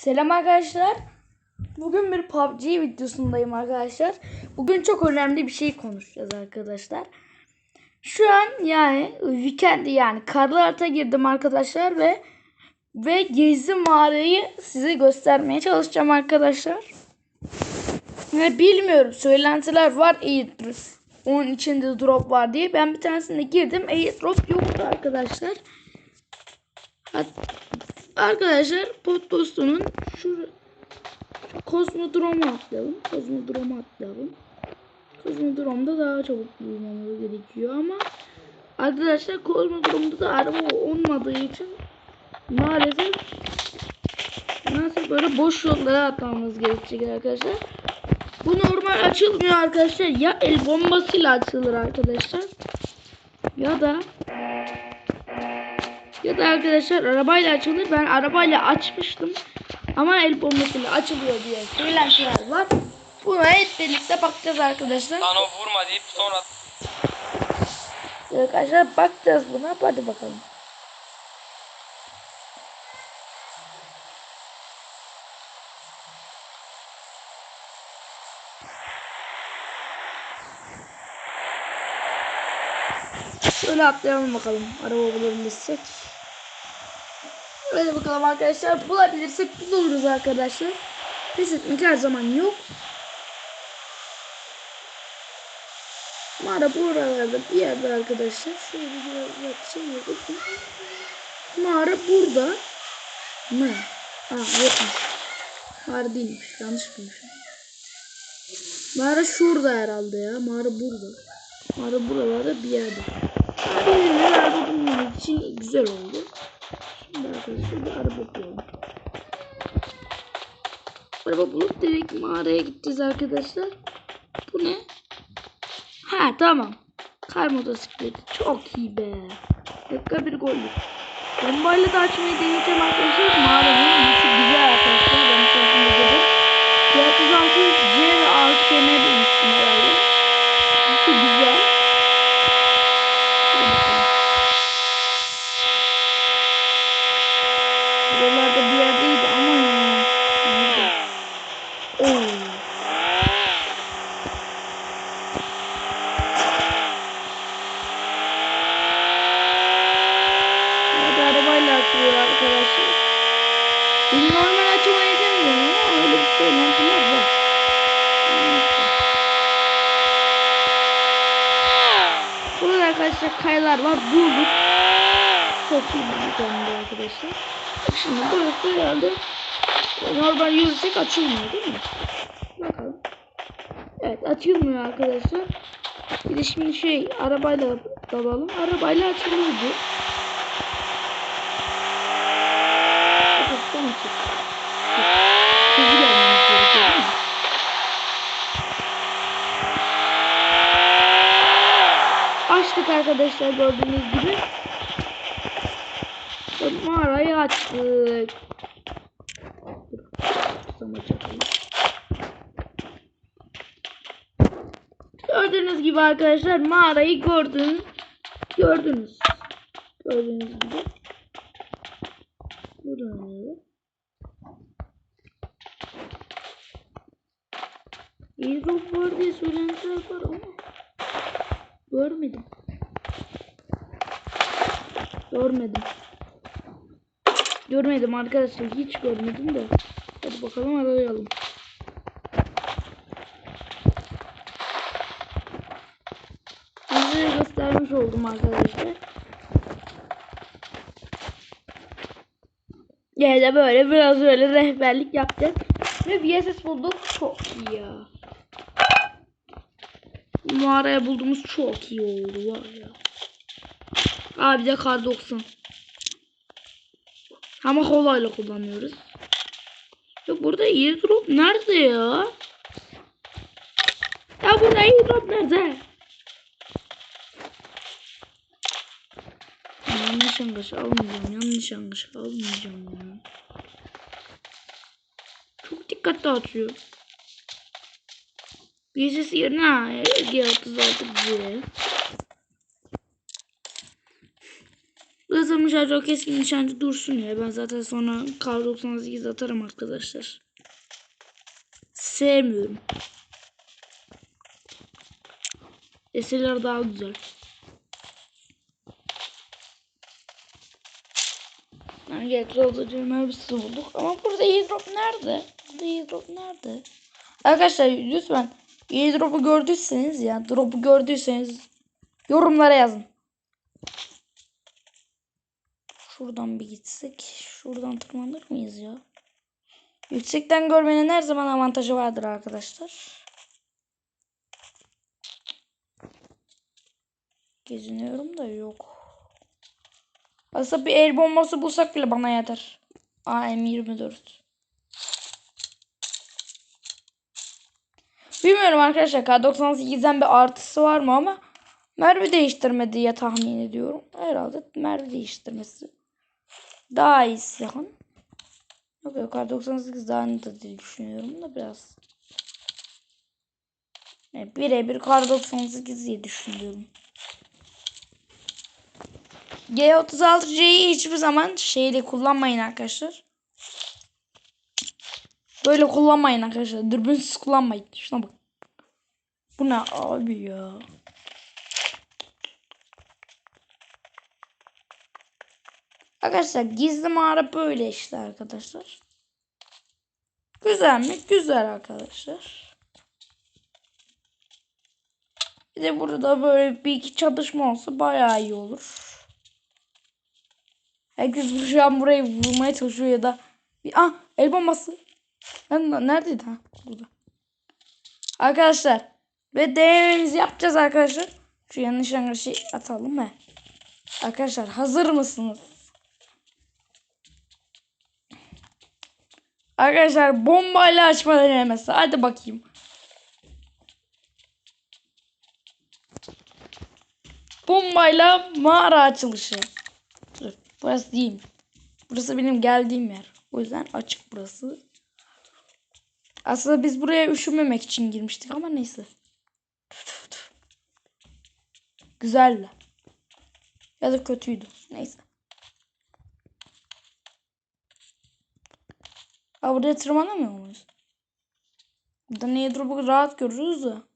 Selam arkadaşlar. Bugün bir PUBG videosundayım arkadaşlar. Bugün çok önemli bir şey konuşacağız arkadaşlar. Şu an yani weekend yani karlı arta girdim arkadaşlar ve ve gizli mağarayı size göstermeye çalışacağım arkadaşlar. Ve bilmiyorum söylentiler var airdrop. Onun içinde drop var diye. Ben bir tanesine girdim. Airdrop yoktu arkadaşlar. Hat Arkadaşlar Potposto'nun şu Kozmodrom'a atlayalım. Kozmodrom'a atlayalım. Kozmodrom'da daha çabuk bulmamız gerekiyor ama arkadaşlar Kozmodrom'da da araba olmadığı için maalesef nasıl böyle boş yollara atlamamız gerekecek arkadaşlar. Bu normal açılmıyor arkadaşlar. Ya el bombasıyla açılır arkadaşlar. Ya da ya da arkadaşlar arabayla açılır. Ben arabayla açmıştım. Ama el bombasıyla açılıyor diye söylentiler var. Buna hep birlikte bakacağız arkadaşlar. Lan o vurma deyip sonra Arkadaşlar bakacağız buna. Hadi bakalım. Şöyle atlayalım bakalım. Araba bulabilirsek. Hadi bakalım arkadaşlar. Bulabilirsek buluruz arkadaşlar. Pes etmek her zaman yok. Mağara buralarda bir yerde arkadaşlar. Şöyle biraz şey yapalım. Mağara burada mı? Ha yokmuş. Mağara değilmiş. Yanlış bilmişim. Mağara şurada herhalde ya. Mağara burada. Mağara buralarda bir yerde. Abi araba bulmam için güzel oldu. Şimdi arkadaşlar bir araba bulalım. Araba bulup direkt mağaraya gideceğiz arkadaşlar. Bu ne? Ha tamam. Kar motosikleti. Çok iyi be. Dakika bir gollük. Bombayla da açmayı deneyeceğim arkadaşlar. Mağaranın içi güzel arkadaşlar. Ben sözümde dedim. 406 C ve AKM demiştim herhalde. Güzel. Hadi bakalım. Buralarda bir yerdeydi ama ya. Nerede? Oo. Hadi arabayla açılıyor arkadaşlar. Biz normal açmayı demiyorum ama öyle bir söylentiler var. Neyse. Burada arkadaşlar kayalar var. Bulduk. Çok iyi bulduk önünde arkadaşlar. Bak Şimdi burası herhalde normal yürüsek açılmıyor değil mi? Bakalım. Evet açılmıyor arkadaşlar. Bir de şimdi şey arabayla dalalım. Arabayla açılıyor bu. Kapattan açık. Hızlı gelmemiz? Açtık arkadaşlar gördüğünüz gibi. Mağarayı açtık. Tutam açalım. Gördüğünüz gibi arkadaşlar mağarayı gördünüz. Gördünüz. Gördüğünüz gibi. Buradan. Airdrop var diye söylentiler var ama görmedim. Görmedim. Görmedim arkadaşlar hiç görmedim de. Hadi bakalım arayalım. Size göstermiş oldum arkadaşlar. Yani de böyle biraz böyle rehberlik yaptık. Ve VSS bulduk. Çok iyi ya. Mağaraya bulduğumuz çok iyi oldu var ya. Abi de kar 90. Ama kolayla kullanıyoruz. Ya burada airdrop nerede ya? Ya burada airdrop nerede? Yanlış almayacağım. Yanlış yanlış almayacağım ya. Çok dikkat dağıtıyor. Birisi yerine ha, G36 G. Hızımı şarjı o keskin nişancı dursun ya. Ben zaten sonra kar 98 atarım arkadaşlar. Sevmiyorum. Eserler daha güzel. Gerekli olacağım elbise bulduk. Ama burada airdrop nerede? Burada airdrop nerede? Arkadaşlar lütfen airdrop'u gördüyseniz ya drop'u gördüyseniz yorumlara yazın. Şuradan bir gitsek. Şuradan tırmanır mıyız ya? Yüksekten görmenin her zaman avantajı vardır arkadaşlar. Geziniyorum da yok. Aslında bir el bombası bulsak bile bana yeter. AM24. Bilmiyorum arkadaşlar K98'den bir artısı var mı ama mermi değiştirmedi diye tahmin ediyorum. Herhalde mermi değiştirmesi daha iyisi. Yok yok K98 daha ne de diye düşünüyorum da biraz. Evet, birebir K98 diye düşünüyorum. G36C'yi hiçbir zaman şeyle kullanmayın arkadaşlar. Böyle kullanmayın arkadaşlar. Dürbünsüz kullanmayın. Şuna bak. Bu ne abi ya? Arkadaşlar gizli mağara böyle işte arkadaşlar. Güzel mi? Güzel arkadaşlar. Bir de burada böyle bir iki çatışma olsa bayağı iyi olur. Herkes şu an burayı vurmaya çalışıyor ya da bir ah el bombası. Ben neredeydi ha? Burada. Arkadaşlar ve denememizi yapacağız arkadaşlar. Şu yanlış yanlış şey atalım mı? Arkadaşlar hazır mısınız? Arkadaşlar bombayla açma denemesi. Hadi bakayım. Bombayla mağara açılışı. Burası değil. Burası benim geldiğim yer. O yüzden açık burası. Aslında biz buraya üşümemek için girmiştik ama neyse. Güzeldi. Ya da kötüydü. Neyse. Aa buraya tırmanamıyor muyuz? Burada neye drop'u rahat görürüz da.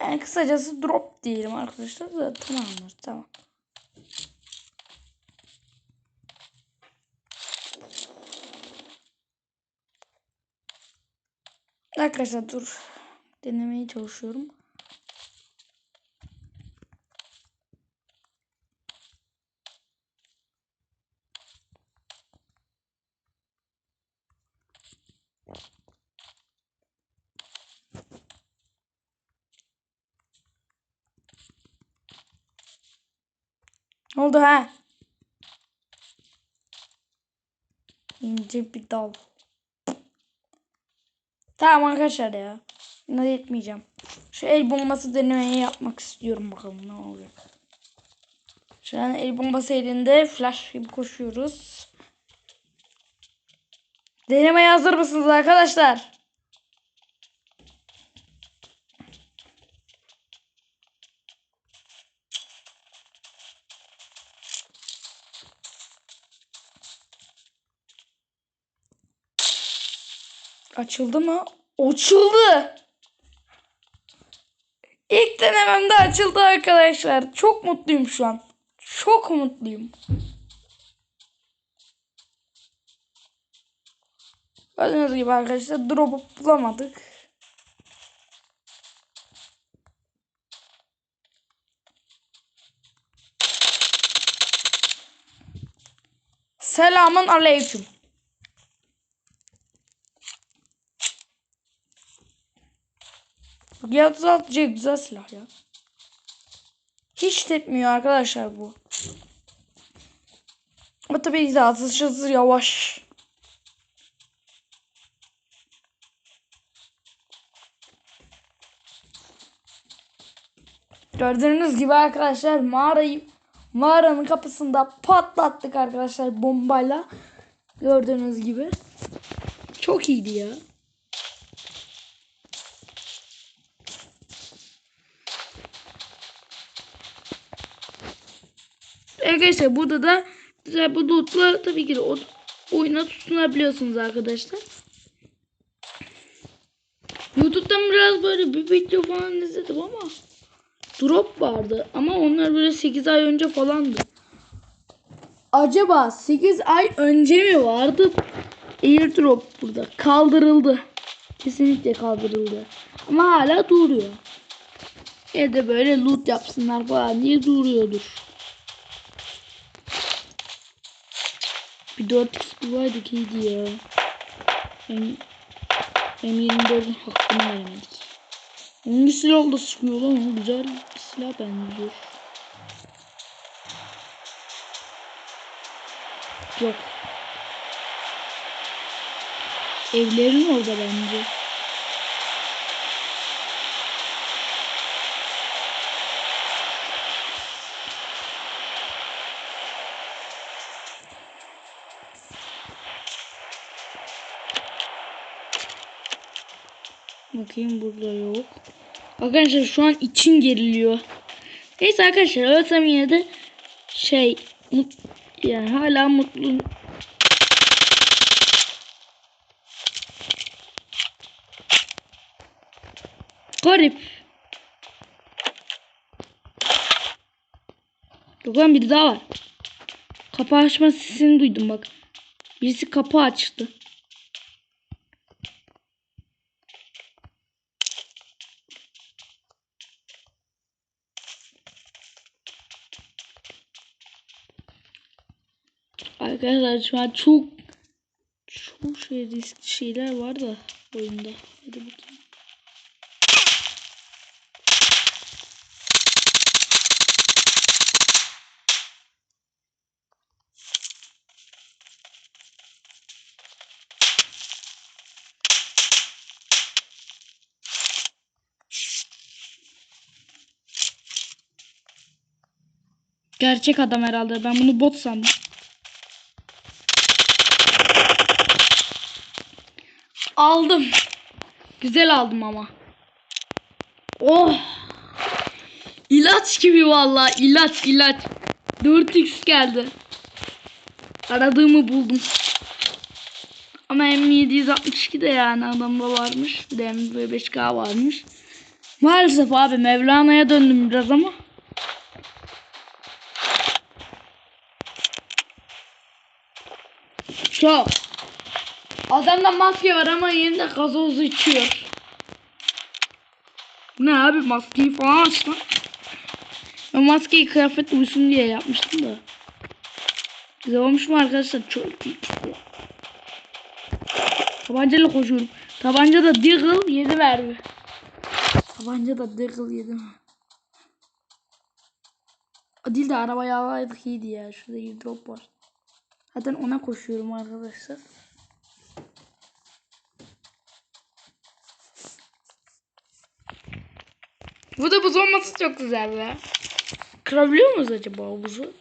Yani kısacası drop diyelim arkadaşlar da tamamdır tamam. Arkadaşlar dur. Denemeye çalışıyorum. Ne oldu ha? İnce bir dal. Tamam arkadaşlar ya. Ne etmeyeceğim. Şu el bombası denemeyi yapmak istiyorum bakalım ne olacak. Şu an el bombası elinde flash gibi koşuyoruz. Denemeye hazır mısınız arkadaşlar? Açıldı mı? Açıldı. İlk denememde açıldı arkadaşlar. Çok mutluyum şu an. Çok mutluyum. Gördüğünüz gibi arkadaşlar drop'u bulamadık. Selamun aleyküm. G36C güzel silah ya. Hiç tepmiyor arkadaşlar bu. Ama tabii ki de yavaş. Gördüğünüz gibi arkadaşlar mağarayı mağaranın kapısında patlattık arkadaşlar bombayla. Gördüğünüz gibi. Çok iyiydi ya. Arkadaşlar burada da bu lootla tabii ki de oyuna tutunabiliyorsunuz arkadaşlar. YouTube'dan biraz böyle bir video falan izledim ama drop vardı ama onlar böyle 8 ay önce falandı. Acaba 8 ay önce mi vardı? Airdrop burada kaldırıldı. Kesinlikle kaldırıldı. Ama hala duruyor. Ya da böyle loot yapsınlar falan diye duruyordur. Bir 4x bulaydık iyiydi ya. Hem, hem 24'ün hakkını veremedik. Hangi silahla sıkıyor lan? O Güzel bir silah benziyor. Yok. Evlerin orada bence. Bakayım burada yok. Arkadaşlar şu an için geriliyor. Neyse arkadaşlar ölsem yine de şey mut, yani hala mutlu. Garip. Yok lan biri daha var. Kapı açma sesini duydum bak. Birisi kapı açtı. Arkadaşlar şu an çok çok şey riskli şeyler var da oyunda. Hadi bakayım. Gerçek adam herhalde. Ben bunu bot sandım. Aldım. Güzel aldım ama. Oh. İlaç gibi vallahi ilaç ilaç. 4x geldi. Aradığımı buldum. Ama M762 de yani adamda varmış. Bir de M5K varmış. Maalesef abi Mevlana'ya döndüm biraz ama. Çok. Adamda maske var ama yerinde gazoz içiyor. Ne abi maskeyi falan aç lan. Ben maskeyi kıyafet uysun diye yapmıştım da. Güzel olmuş mu arkadaşlar? Çok iyi. Tabancayla koşuyorum. Tabanca da Deagle 7 verdi. Tabanca da Deagle 7 mi? O değil de arabayı alaydık iyiydi ya. Şurada bir drop var. Zaten ona koşuyorum arkadaşlar. Bu da buz olması çok güzel be. Kırabiliyor muyuz acaba o buzu?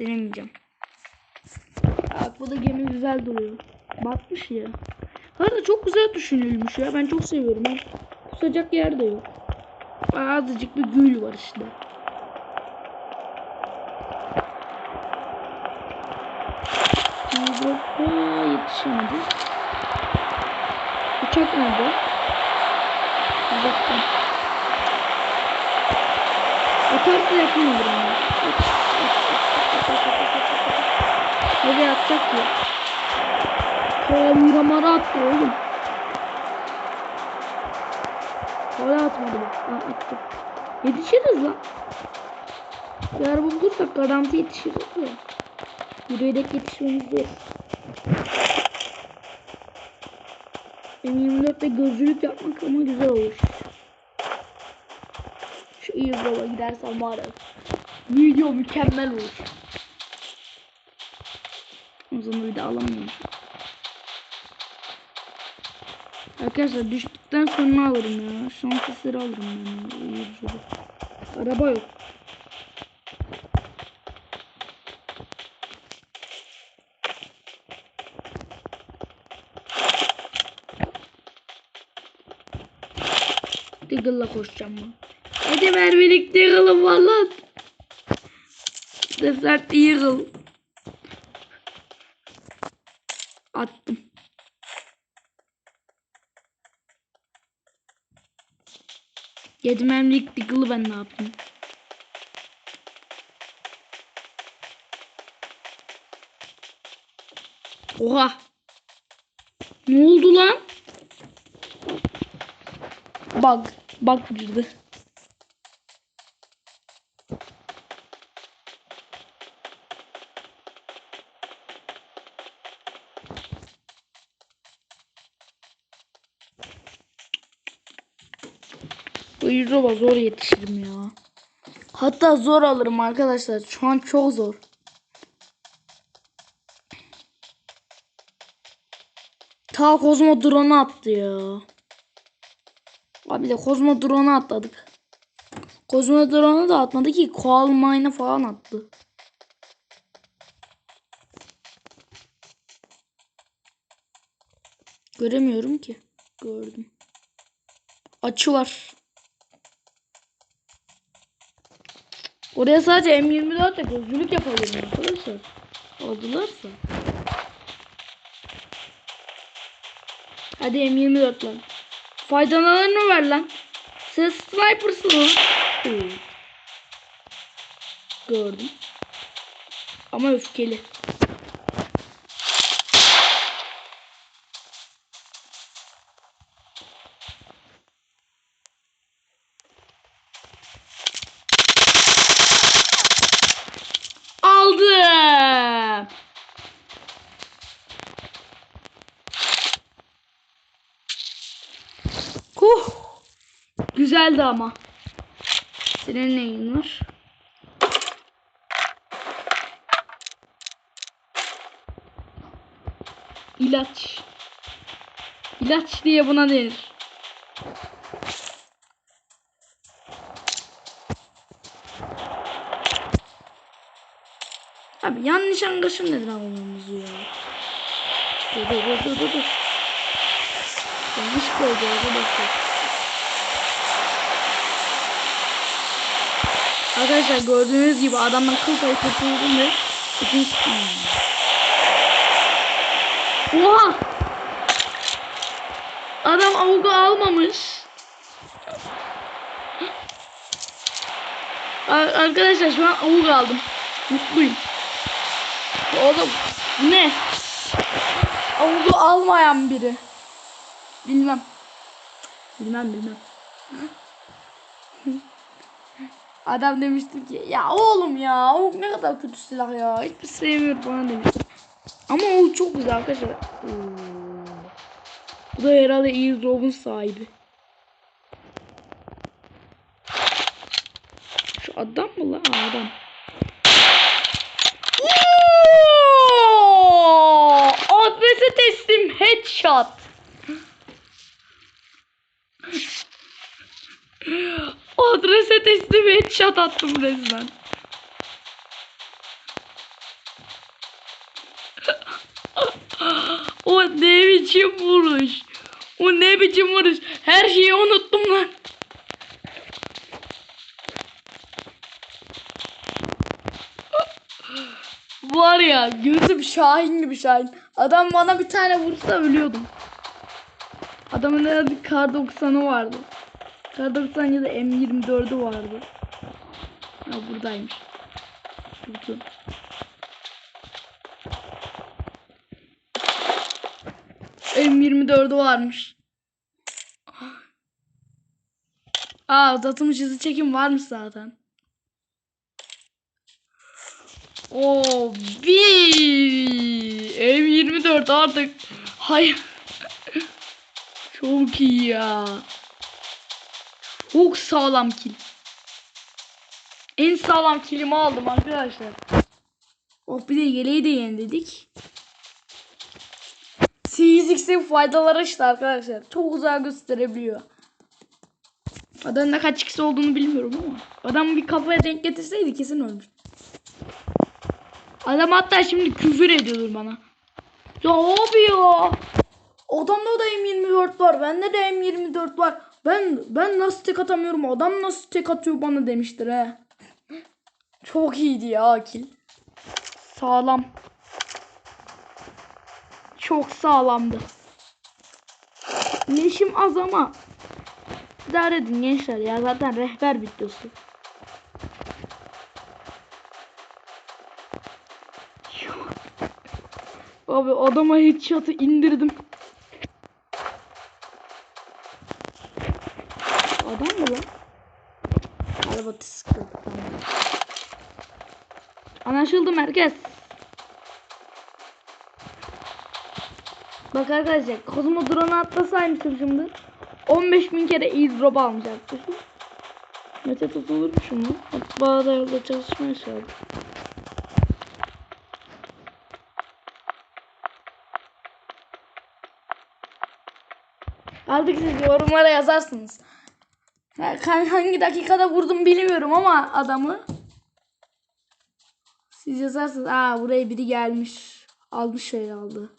Denemeyeceğim. Bak bu da gemi güzel duruyor. Batmış ya. Harita çok güzel düşünülmüş ya. Ben çok seviyorum. Kusacak yer de yok. Azıcık bir gül var işte. Hoppa yetişemedi. Uçak nerede? Uzaktan. Yakın olur ama. Nereye atacak ki? Hala Miramar'a attı oğlum. Hala atmadı bak. Ha, attı. Yetişiriz lan. Araba bulursak garanti yetişiriz ya. Yürüyerek yetişmemiz değil. Benim 24'te gözlülük yapmak ama güzel olur. İyi baba gidersem var. Video mükemmel olur. O bir de alamıyorum. Arkadaşlar düştükten sonra alırım ya. Şans eseri alırım ben. ya. İyi bir şey. Araba yok. Diggle'la koşacağım ben. Hadi ver birlikte Diggle'ım valla. Desert Eagle. Attım. Yedim emlik Deagle'ı ben ne yapayım? Oha. Ne oldu lan? Bug. Bug girdi. Euroba zor yetişirim ya. Hatta zor alırım arkadaşlar. Şu an çok zor. Ta Kozmo drone'u attı ya. Abi de Kozmo drone'u atladık. Kozmo drone'u da atmadı ki Koal Mine'ı falan attı. Göremiyorum ki. Gördüm. Açı var. Oraya sadece M24 ile gözlülük yapabilirim arkadaşlar. Aldılarsa. Hadi M24 lan. Faydalarını ver lan. Sen sniper'sın lan. Gördüm. Ama öfkeli. Aldım. Huh. Güzeldi ama. Senin neyin var? İlaç. İlaç diye buna denir. Abi yanlış anlaşılmadı almamız ya. Dur dur dur dur dur. Yanlış koydu arkadaşlar. Arkadaşlar gördüğünüz gibi adamdan kıl payı kurtuldum ve ikinci Oha! Adam avugu almamış. Ar- Arkadaşlar şu an avuk aldım. Mutluyum. Oğlum ne? Avugu almayan biri. Bilmem. Bilmem bilmem. Adam demişti ki ya oğlum ya avuk ne kadar kötü silah ya. Hiçbir sevmiyorum bana demişti. Ama o çok güzel arkadaşlar. Oo. Bu da herhalde Eardrop'un sahibi. Şu adam mı lan? Ha, adam. Adrese teslim headshot. Adrese teslim headshot attım resmen. o ne biçim vuruş. O ne biçim vuruş. Her şeyi unuttum lan. Var ya gözüm Şahin gibi Şahin. Adam bana bir tane vursa ölüyordum. Adamın herhalde kar 90'ı vardı. Kar 90 ya da M24'ü vardı. Ha buradaymış. Durdu. M24'ü varmış. Aa uzatılmış hızlı çekim varmış zaten. O bir M24 artık. Hayır. Çok iyi ya. Çok sağlam kill. En sağlam killimi aldım arkadaşlar. Oh bir de yeleği de yeniledik. C100X'in faydaları işte arkadaşlar. Çok uzağa gösterebiliyor. Adam ne kaç kişi olduğunu bilmiyorum ama. Adam bir kafaya denk getirseydi kesin ölmüş. Adam hatta şimdi küfür ediyordur bana. Ya abi ya. Adamda da M24 var. Bende de M24 var. Ben ben nasıl tek atamıyorum? Adam nasıl tek atıyor bana demiştir he. Çok iyiydi ya Akil. Sağlam. Çok sağlamdı. Leşim az ama idare edin gençler ya zaten rehber videosu. Abi adama headshot'ı indirdim. Araba sıkıldı. Anlaşıldı merkez. Bak arkadaşlar Kozmo drone'a atlasaymışım şimdi 15 bin kere airdrop almayacaktı. Mete tutulurmuşum mu? Hatta yolda çalışmaya çağırdı. Artık siz yorumlara yazarsınız. Hangi dakikada vurdum bilmiyorum ama adamı. Siz yazarsınız. Aa buraya biri gelmiş. Almış şey aldı.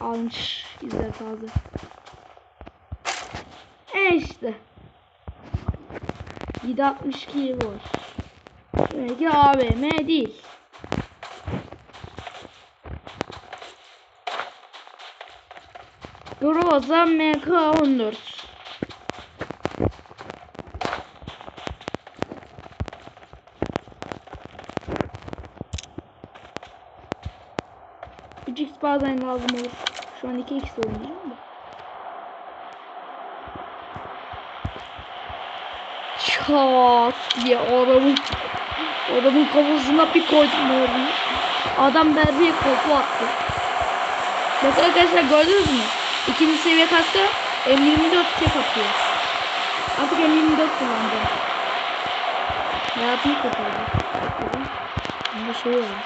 Almış. İzler fazla. E işte. 762 boş. Demek AVM değil. Groza MK14. Üç x bazen lazım olur. Şu an 2x oynayacağım da. Çat diye adamın adamın kafasına bir koydum orayı. Adam berbiye kopu attı. Bak arkadaşlar gördünüz mü? İkinci seviye kaskı M24 tek atıyor. Artık M24 kullanacağım. Hayatımı kurtardı. Bunda şey var.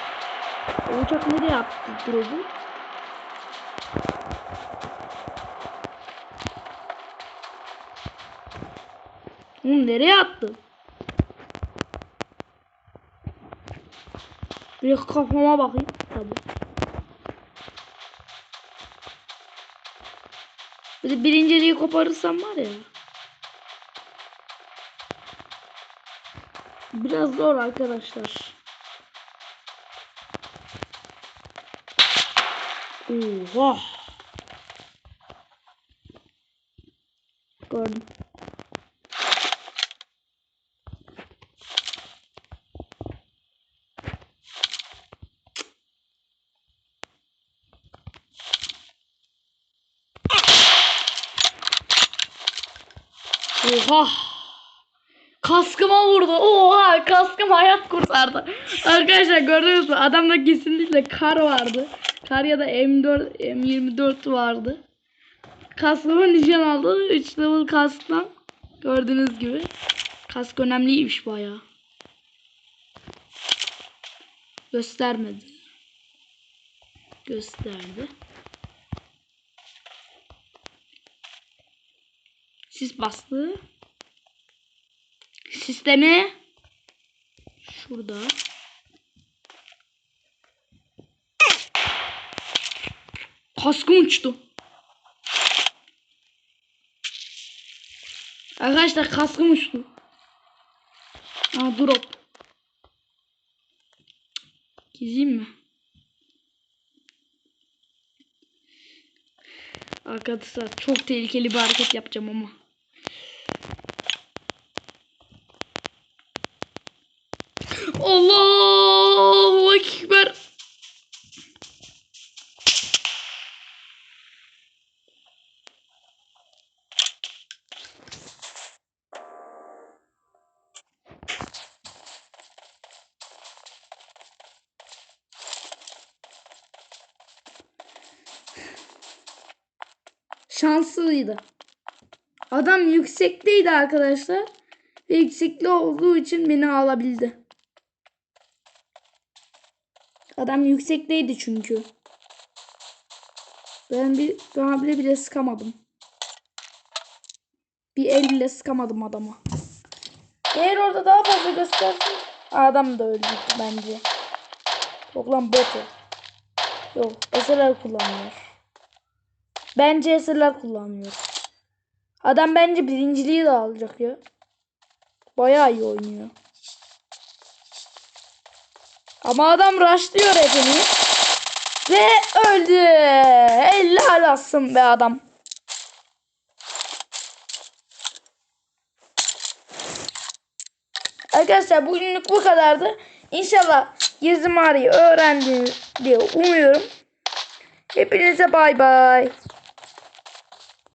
O uçak nereye attı drop'u? Oğlum nereye attı? Bir kafama bakayım. Tabii. Bir de birinciliği koparırsam var ya. Biraz zor arkadaşlar. Oha. Gördüm. Oha. Kaskıma vurdu. Oha kaskım hayat kurtardı. Arkadaşlar gördünüz mü? Adamda kesinlikle kar vardı. Kar ya da M4 M24 vardı. Kaskıma nişan aldı. 3 level kasktan. Gördüğünüz gibi. Kask önemliymiş bayağı. Göstermedi. Gösterdi. Sis bastı. Sistemi şurada. Kaskım uçtu. Arkadaşlar kaskım uçtu. Aa drop. Gizeyim mi? Arkadaşlar çok tehlikeli bir hareket yapacağım ama. Allahu Ekber. Şanslıydı. Adam yüksekteydi arkadaşlar. Ve yüksekli olduğu için beni alabildi. Adam yüksekteydi çünkü. Ben bir ben bile sıkamadım. Bir el bile sıkamadım adama. Eğer orada daha fazla göstersin adam da öldü bence. Yok lan bot o. Yok SLR kullanıyor. Bence SLR kullanıyor. Adam bence birinciliği de alacak ya. Bayağı iyi oynuyor. Ama adam rushlıyor hepini. Ve öldü. Helal olsun be adam. Arkadaşlar bugünlük bu kadardı. İnşallah gizli mağarayı öğrendiniz diye umuyorum. Hepinize bay bay.